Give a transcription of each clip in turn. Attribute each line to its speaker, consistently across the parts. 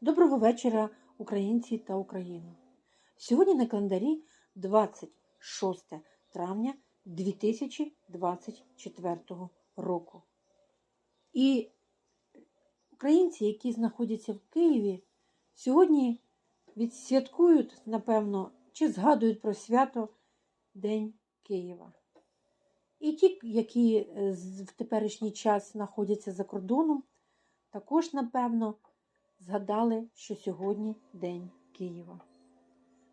Speaker 1: Доброго вечора, українці та Україна. Сьогодні на календарі 26 травня 2024 року. І українці, які знаходяться в Києві, сьогодні відсвяткують, напевно, чи згадують про свято День Києва. І ті, які е, в теперішній час знаходяться за кордоном, також, напевно, згадали, що сьогодні День Києва.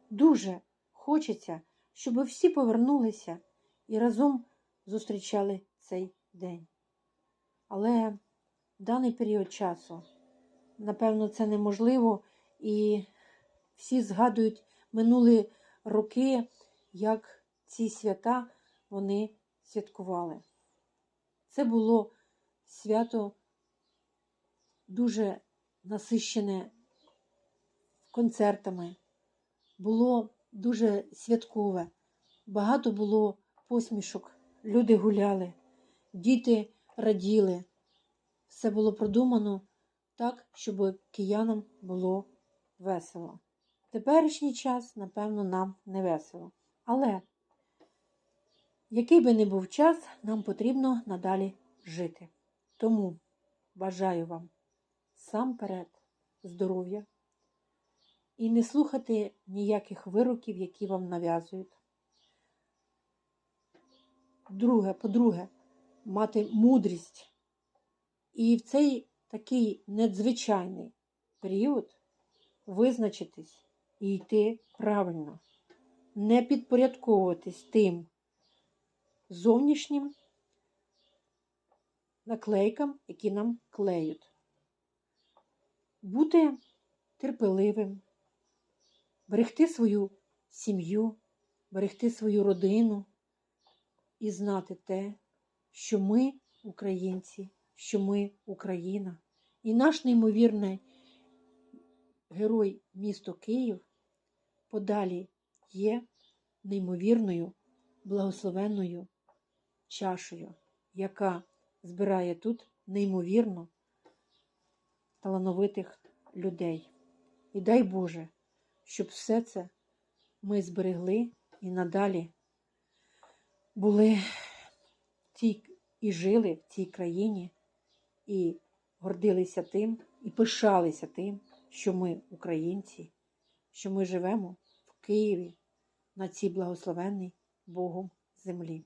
Speaker 1: Дуже хочеться, щоб всі повернулися і разом зустрічали цей день. Але в даний період часу, напевно, це неможливо, і всі згадують минулі роки, як ці свята вони святкували. Це було свято дуже насищене концертами, було дуже святкове, багато було посмішок, люди гуляли, діти раділи. Все було продумано так, щоб киянам було весело. Теперішній час, напевно, нам не весело. Але який би не був час, нам потрібно надалі жити. Тому бажаю вам сам перед здоров'я і не слухати ніяких вироків, які вам нав'язують. Друге, по-друге, мати мудрість і в цей такий надзвичайний період визначитись і йти правильно, не підпорядковуватись тим зовнішнім наклейкам, які нам клеють. Бути терпеливим, берегти свою сім'ю, берегти свою родину і знати те, що ми українці, що ми Україна. І наш неймовірний герой місто Київ подалі є неймовірною благословенною чашею, яка збирає тут неймовірно талановитих людей. І дай Боже, щоб все це ми зберегли і надалі були цій і жили в цій країні, і гордилися тим, і пишалися тим, що ми українці, що ми живемо в Києві на цій благословенній Богом землі.